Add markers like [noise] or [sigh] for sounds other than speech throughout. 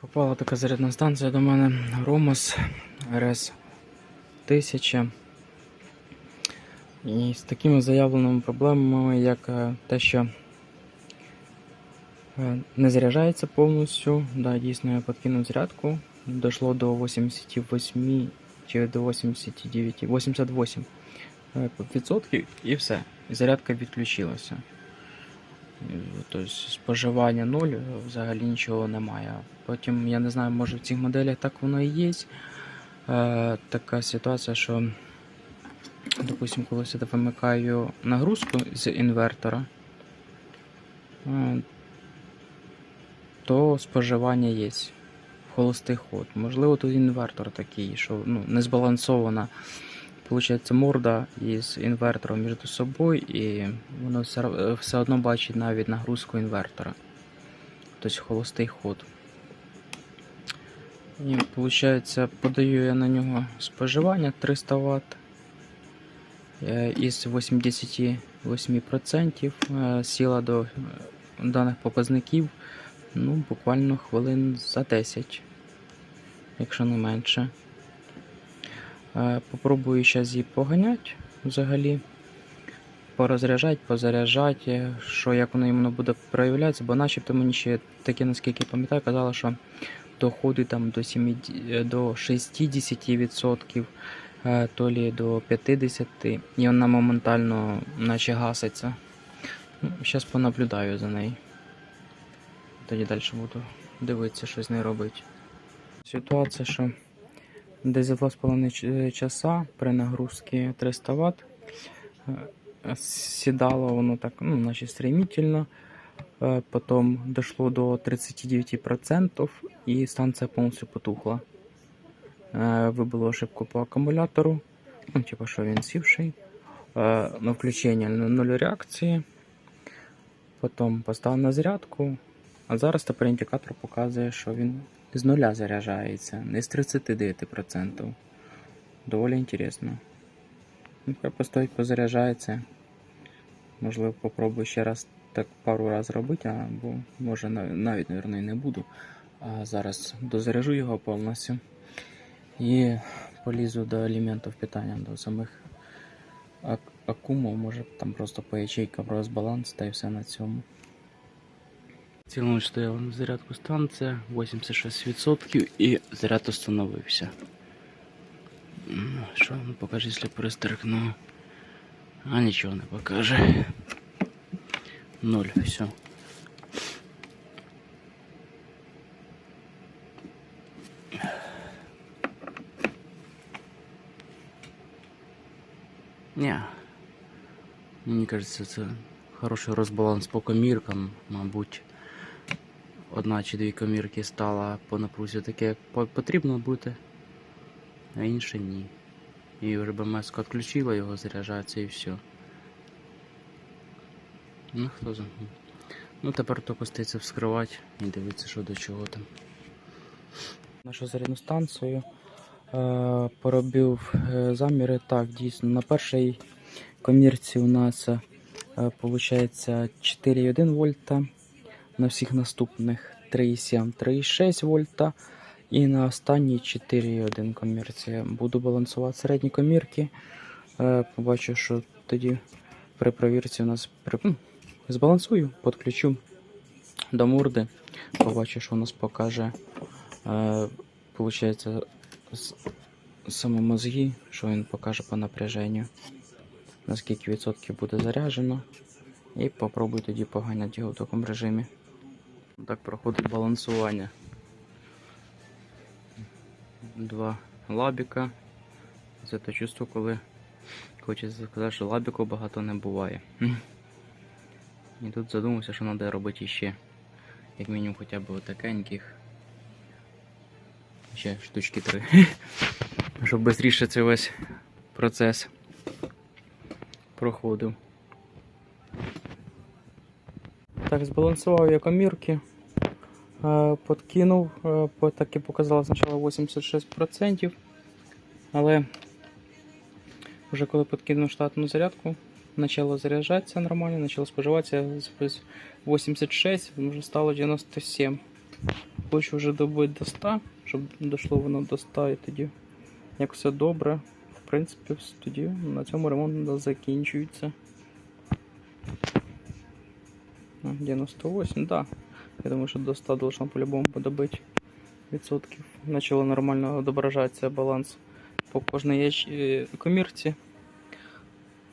Попала така зарядна станція до мене Ромос РС 1000. І з такими заявленими проблемами, як е, те, що е, не заряджається повністю. Да, дійсно, я подкинув зарядку. Дійшло до 88 чи до 89, 88 е, відсотків і все. Зарядка відключилася. Тобто споживання нуль, взагалі нічого немає. Потім, я не знаю, може в цих моделях так воно і є. Е, така ситуація, що, допустим, коли я вимикаю нагрузку з інвертора, е, то споживання є. Холостий ход. Можливо, тут інвертор такий, що ну, не збалансована Получається морда із інвертором між собою, і воно все, все одно бачить навіть нагрузку інвертора. Тобто холостий ход. І виходить, подаю я на нього споживання 300 Вт. Е, Із 88% е, сіла до е, даних показників ну, буквально хвилин за 10, якщо не менше. Е, Попробую зараз її поганяти взагалі. Порозряджати, позаряджати, що як воно іменно буде проявлятися, бо начебто мені ще таке, наскільки пам'ятаю, казали, що доходить там до 7, до 60%, е, то лі до 50%, і вона моментально наче гаситься. Ну, Зараз понаблюдаю за нею. Тоді далі буду дивитися, що з нею робити. Ситуація, що Десь за 2,5 е, часа при нагрузці 300 Вт е, сідало воно так, ну, наче стремительно. Е, Потім дійшло до 39% і станція повністю потухла. Е, Вибило ошибку по акумулятору. Ну, типу, що він сівший. На включення н- нуль реакції. Потім поставив на зарядку. А зараз тепер індикатор показує, що він з нуля заряджається, не з 39%. Доволі інтересно. Ну, постоїть, позаряджається. Можливо, попробую ще раз так пару разів робити, або може навіть, мабуть, і не буду. А зараз дозаряжу його повністю. І полізу до елементів питання, до самих акумов, може там просто по ячейкам розбаланс та й все на цьому. В цілому стояла на зарядку станція 86% і заряд остановився. Ну, Що він покаже, якщо перестрикну? А нічого не покаже. Ноль, все. Не. Мені кажется, це хороший розбаланс по коміркам, мабуть Одна чи дві комірки стала по напрузі таке, як потрібно бути, а інше ні. І вже БМС відключила його, заряджається і все. Ну хто знає. Ну тепер тільки стається вскривати і дивитися, що до чого там. Нашу зарядну станцію е, поробив е, заміри. Так, дійсно, на першій комірці у нас е, виходить 4,1 вольта на всіх наступних 3,7, 3,6 вольта. І на останній 4,1 комірція. Буду балансувати середні комірки. Е, Побачу, що тоді при провірці у нас збалансую, підключу до морди. Побачу, що у нас покаже. Е, Получається саме що він покаже по напряженню. Наскільки відсотків буде заряджено. І попробую тоді поганяти його в такому режимі. Так проходить балансування. Два лабіка. Це те чувство, коли хочеться сказати, що лабіку багато не буває. [laughs] І тут задумався, що треба робити іще. Як мінімум хоча б такеньких. Ще штучки три. [laughs] Щоб швидше цей весь процес проходив. Так, збалансував я комірки. Е, Подкинув, е, так і показало спочатку 86%. Але вже коли подкинув штатну зарядку, почало заряджатися нормально, почало споживатися з 86, вже стало 97. Хочу вже добити до 100, щоб дійшло воно до 100 і тоді, як все добре, в принципі, тоді на цьому ремонт закінчується. А, 98, так. Да. Я думаю, що до 100 должно по-любому подобити відсотків. Почало нормально відображатися баланс по кожній яч... е, комірці.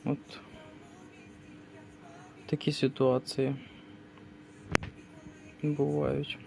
От такі ситуації бувають.